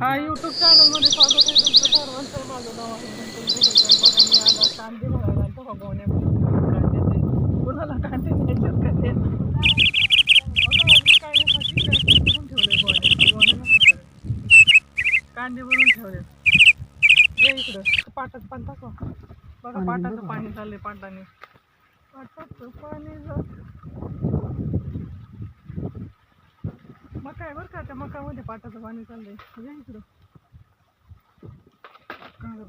हा युट्यूब चॅनलमध्ये स्वागत आहे तुमचं. सर्वांचं माझं नाव आहे मी आता कांदे भरायला कांद्याचे कुणाला कांदे न्यायचे का ते? बघा, मी काय नाही खाती, काय ते भरून ठेवले करत. कांदे भरून ठेवले. ये इकडं. पाटात पाणी टाकवा बघा पाटाचं पाणी चाललंय पाटाने. पाटाचं पाणी जात मका आहे बरं का त्या मकामध्ये पाटाचं पाणी चाललंय. या इकडं. कांदा.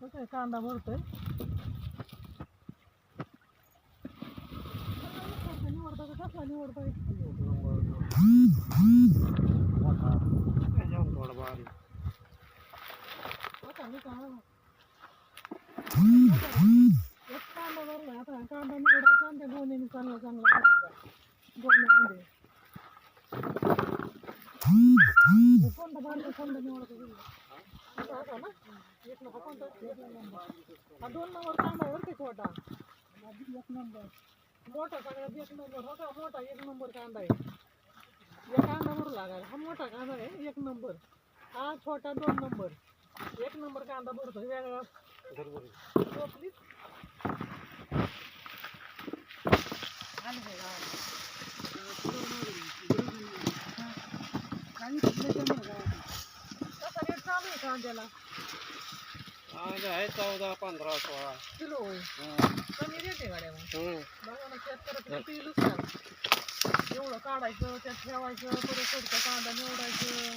कसं आहे कांदा भरतोय. निवडता का कसला निवडताय आता मी काय एक कांदा भरला आता हा कांदा निवडायचा आणि त्या गोण्याने चांगला चांगला भरायचा. गोण्यामध्ये हे कोणता बारका कोणता निवडता तुम्ही? आता असा ना? एक नंबर कोणता? एक नंबर. हा दोन नंबर कांदा का छोटा एक नंबर मोठा सगळ्यात एक नंबर हो का मोठा एक नंबर कांदा आहे या कांदा भरू लागायला हा मोठा कांदा आहे. एक नंबर हा छोटा दोन नंबर एक नंबर कांदा भरतो वेगळा हो, please. आलं का गावात? कसा रेट चालू आहे कांद्याला. आज आहे चौदा पंधरा सोळा. किलो होय. कमी रेट आहे गाड्या मग. बघा ना शेतकऱ्याचं किती नुकसान. एवढं काढायचं त्यात ठेवायचं परत पुढचा कांदा निवडायचं.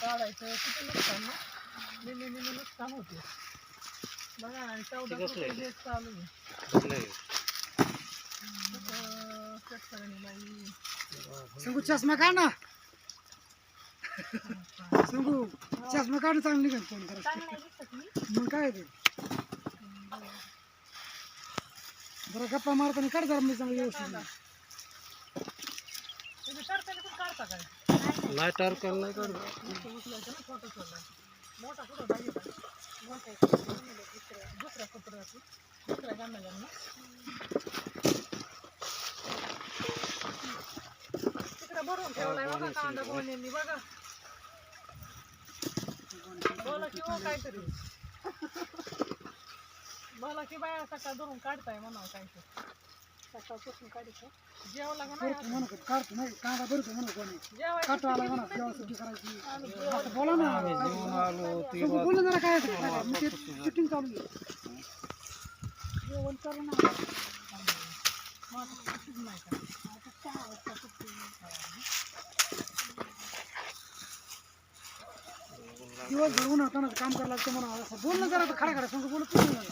काढायचं किती नुकसान ना. निम्मे निम्मे नुकसान होते. बघा आणि चौदा रुपये चालू आहे. लय. कसं शेतकऱ्यांनी बाई. संगू चष्मा काढ ना. संगू. चष्मा काढ चांगली निघेल फोन करा मग काय ते? जरा गप्पा मारताना काढ जरा मी चांगली व्यवस्थित काढता काय? नाही काढ मोठा कुठं पाहिजे? दुसऱ्या दुसऱ्या कुत्र्याचं. दुसऱ्या गाण्याला तिकडे भरून ठेवलाय बघा कांदा गोण्यांनी बघा. बोला की हो काहीतरी. बोला की बाया सकाळ धरून काढताय म्हणावं काहीतरी. सकाळपासून काढायचं. जेवला का नाही करतो म्हणा काढतो नाही कांदा भरतो म्हणा कोणी. काटो आला म्हणा जेव्हा सुट्टी करायची. असं बोला ना. जेवण आलो ती संगू बोल ना जरा काय शूटिंग चालू आहे. जेवण करू ना नाही का आता सहा वाजता सुट्टी दिवसभर उन्हात तानात काम करायला लागतं म्हणा असं बोल ना जरा खडा खडा संगू बोलत नाही.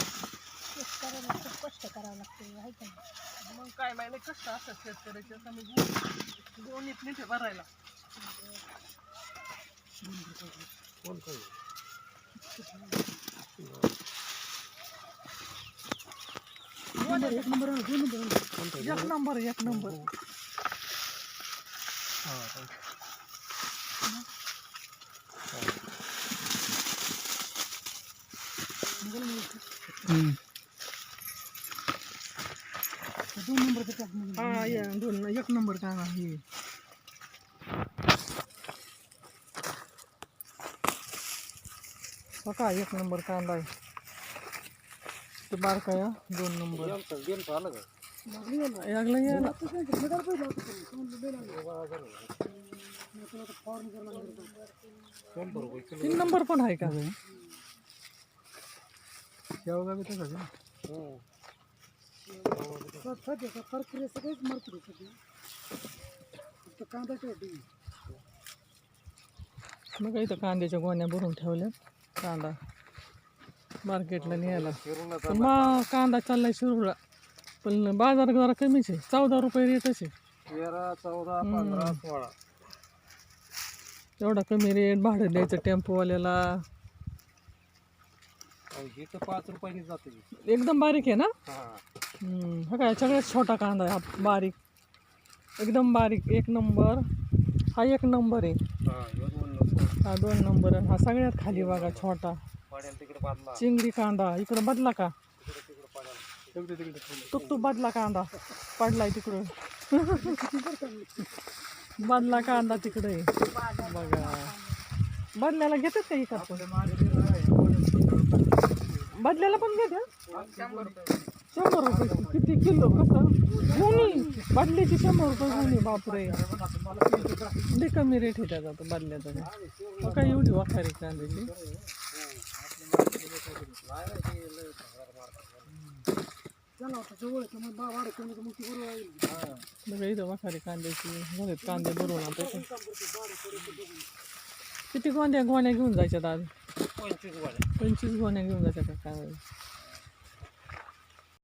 शेतकऱ्याला खूप कष्ट करावं लागते आहे का नाही? मग काय बायला कष्ट असतात शेतकऱ्याचे आता मी गो- गोणीत नीट भरायला कोण काय नंबर एक नंबर आहे, दोन नंबर आहे. एक नंबर एक नंबर दोन नंबर ते टाक म्हणजे. हा या दोन एक नंबर काय आहे बघा एक नंबर कांदा आहे ते बारका या दोन नंबर. यागला यायला तीन नंबर पण आहे का? शेवगा बी का सगळेच मरतो फक्त मग इथं कांद्याच्या गोण्या भरून ठेवल्या कांदा. मार्केटला न्यायला. पण मा कांदा चाललाय शिरूला पण बाजार जरा कमीच आहे. चौदा रुपये रेटच आहे. तेरा चौदा पंधरा सोळा. एवढा कमी रेट भाडं द्यायचं टेम्पोवाल्याला. अहो, ही तर पाच रुपयानी जाते. एकदम बारीक आहे ना? हा. हम्म, हा काय सगळ्यात छोटा कांदा आहे हा बारीक. एकदम बारीक एक नंबर. हा एक नंबर आहे. हा दोन नंबर. हा दोन नंबर आहे. हा सगळ्यात खाली बघा छोटा. चिंगडी कांदा इकडं बदला का. तुक तू बदला कांदा. पडलाय तिकडं. बदला कांदा तिकडे. बघा. बदल्याला घेतात का इकडं बदल्याला पण घेत्या शंभर रुपये. किती किलो? कसं? गुणी. बदल्याची शंभर रुपये गुणी बापरे. लई कमी रेट आहे त्याचा तो बदल्याचा. तो काय एवढी वाखारी कांद्याची? चला आता जवळ आहे, मग बा- वाढत कमी तर मग ती बरोबर येईल. बघा इथं वाखारी कांद्याची कांदे भरून आता. किती गोण्या गोण्या घेऊन जायच्यात आज पंचवीस वाड्या पंचवीस गोण्या घेऊन जायच्या का काय